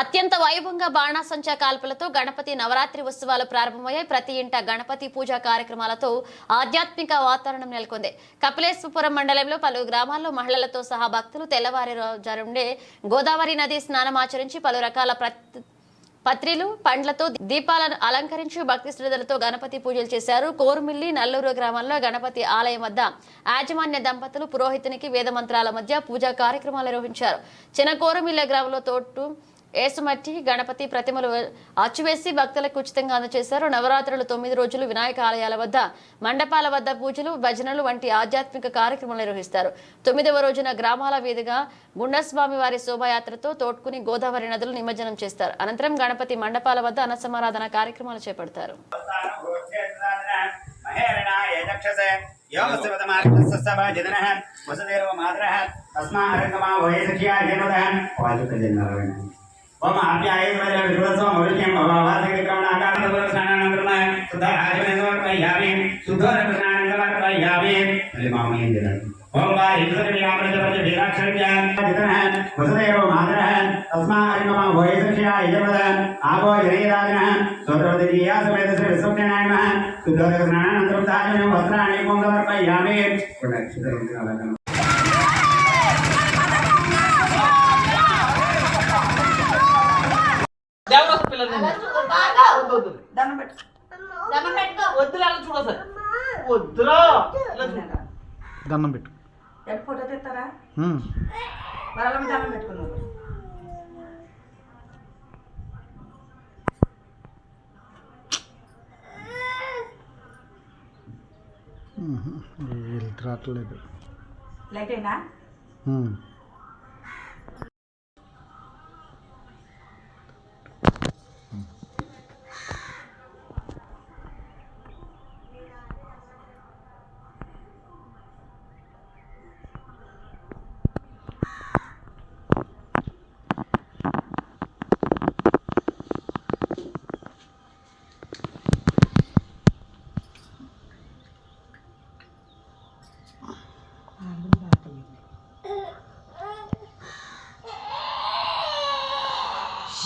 అత్యంత వైభవంగా బాణాసంచా కాల్పులతో గణపతి నవరాత్రి ఉత్సవాలు ప్రారంభమయ్యాయి. ప్రతి ఇంట గణపతి పూజా కార్యక్రమాలతో ఆధ్యాత్మిక వాతావరణం నెలకొంది. కపిలేశ్వరపురం మండలంలో పలు గ్రామాల్లో మహిళలతో సహా భక్తులు తెల్లవారి జరుండే గోదావరి నది స్నానం ఆచరించి పలు రకాల పత్రిలు పండ్లతో దీపాలను అలంకరించి భక్తి శ్రద్ధలతో గణపతి పూజలు చేశారు. కోరుమిల్లి నల్లూరు గ్రామంలో గణపతి ఆలయం వద్ద యాజమాన్య దంపతులు పురోహితునికి వేద మంత్రాల మధ్య పూజా కార్యక్రమాలు నిర్వహించారు. చిన్న కోరుమిల్ల గ్రామంలో తోటు ఏసుమట్టి గణపతి ప్రతిమలు అచ్చువేసి భక్తులకు ఉచితంగా అందజేశారు. నవరాత్రులు తొమ్మిది రోజులు వినాయక ఆలయాల వద్ద మండపాల వద్ద పూజలు భజనలు వంటి ఆధ్యాత్మిక కార్యక్రమాలు నిర్వహిస్తారు. తొమ్మిదవ రోజున గ్రామాల వీధిగా గుండస్వామి వారి శోభాయాత్రతో తోడ్కుని గోదావరి నదులు నిమజ్జనం చేస్తారు. అనంతరం గణపతి మండపాల వద్ద అన్నసమారాధన కార్యక్రమాలు చేపడతారు. ఆప్యాయ విశ్వసం మౌలిక్యం భవావాసకరణాకారం శుద్ధ ఆచమనయామి శుద్ధోరకరణాకారయామి మళ్ళీ మామయ్య దినాడు ఓం వా ఇంద్రకర్యామృతపతి వీరాక్షర్యాన్ వసుదేవ మాతరః తస్మారింగమ వయసక్ష్యా యజమద ఆపో జనైరాజనః స్వద్రవదీయా సమేత శ్రీ విశ్వజ్ఞానాయ శుద్ధోరకరణానంతరం తాజనం పిల్లలు వద్దు వద్దు దండం పెట్టు వద్దురా అలా చూడ సార్ వద్దురా. ఇలా చూడు. దండం పెట్టు. ఎటు ఫోటో తెస్తారా? దండం పెట్టుకున్నారు రావట్లేదు లైట్ అయినా?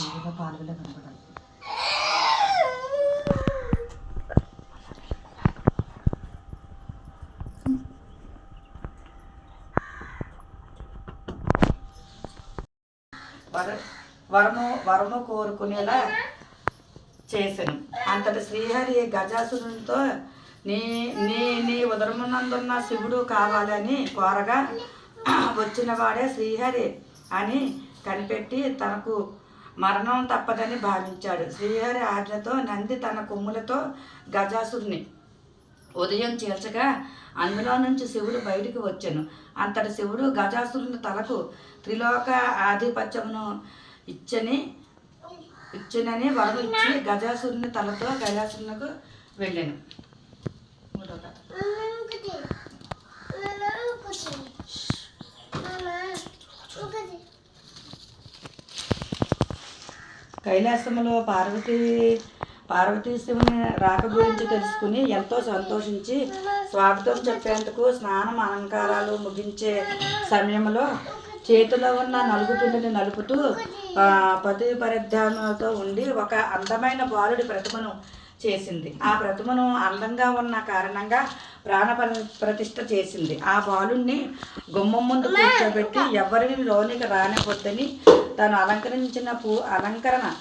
ఉమ్. పాల్గొలే కనపడాలి వర వరము వరము కోరుకునేలా చేశాను అంతటి శ్రీహరి గజాసురునితో నీ నీ నీ ఉదరమునందున్న శివుడు కావాలని కోరగా వచ్చిన వాడే శ్రీహరి అని కనిపెట్టి తనకు మరణం తప్పదని భావించాడు. శ్రీహరి ఆజ్ఞతో నంది తన కొమ్ములతో గజాసురుని ఉదయం చీల్చగా అందులో నుంచి శివుడు బయటికి వచ్చాను. అంతటి శివుడు గజాసురుని తలకు త్రిలోక ఆధిపత్యమును ఇచ్చని ఇచ్చునని వరం ఇచ్చి గజాసురుని తలతో గజాసురునకు వెళ్ళాను. మూడో కైలాసములో పార్వతీ పార్వతీ శివుని రాక గురించి తెలుసుకుని ఎంతో సంతోషించి స్వాగతం చెప్పేందుకు స్నానం అలంకారాలు ముగించే సమయంలో చేతిలో ఉన్న నలుగు పిండిని నలుపుతూ పతి పరిధానంతో ఉండి ఒక అందమైన బాలుడి ప్రతిమను చేసింది. ఆ ప్రతిమను అందంగా ఉన్న కారణంగా ప్రాణ ప్ర- ప్రతిష్ఠ చేసింది. ఆ బాలుణ్ణి గుమ్మం ముందు కూర్చోబెట్టి ఎవరిని లోనికి రానివద్దని తను అలంకరించిన పూ అలంకరణ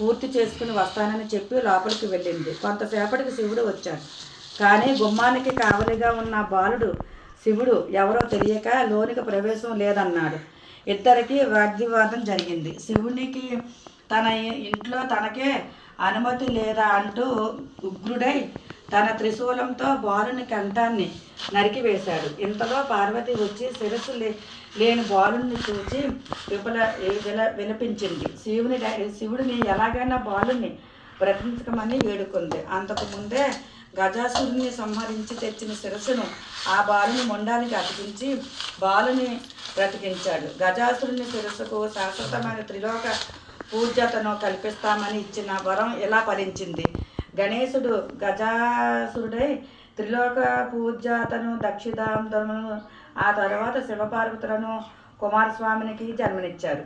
పూర్తి చేసుకుని వస్తానని చెప్పి లోపలికి వెళ్ళింది. కొంతసేపటికి శివుడు వచ్చాడు. కానీ గుమ్మానికి కావలిగా ఉన్న బాలుడు శివుడు ఎవరో తెలియక లోనికి ప్రవేశం లేదన్నాడు. ఇద్దరికి వాగ్వివాదం జరిగింది. శివునికి తన ఇంట్లో తనకే అనుమతి లేదా అంటూ ఉగ్రుడై తన త్రిశూలంతో బాలుని కంఠాన్ని నరికివేశాడు. ఇంతలో పార్వతి వచ్చి శిరస్సు లే లేని బాలుని చూచి విపల విల విలపించింది. శివుని శివుడిని ఎలాగైనా బాలుని బ్రతికించమని వేడుకుంది. అంతకు ముందే గజాసురుని సంహరించి తెచ్చిన శిరస్సును ఆ బాలుని మొండానికి అతికించి బాలుని బ్రతికించాడు. గజాసురుని శిరస్సుకు శాశ్వతమైన త్రిలోక పూజ్యతను కల్పిస్తామని ఇచ్చిన వరం ఇలా ఫలించింది? గణేశుడు గజాసురుడై త్రిలోక పూజాతను దక్షిదాంతమును ఆ తర్వాత శివపార్వతులను కుమారస్వామినికి జన్మనిచ్చారు.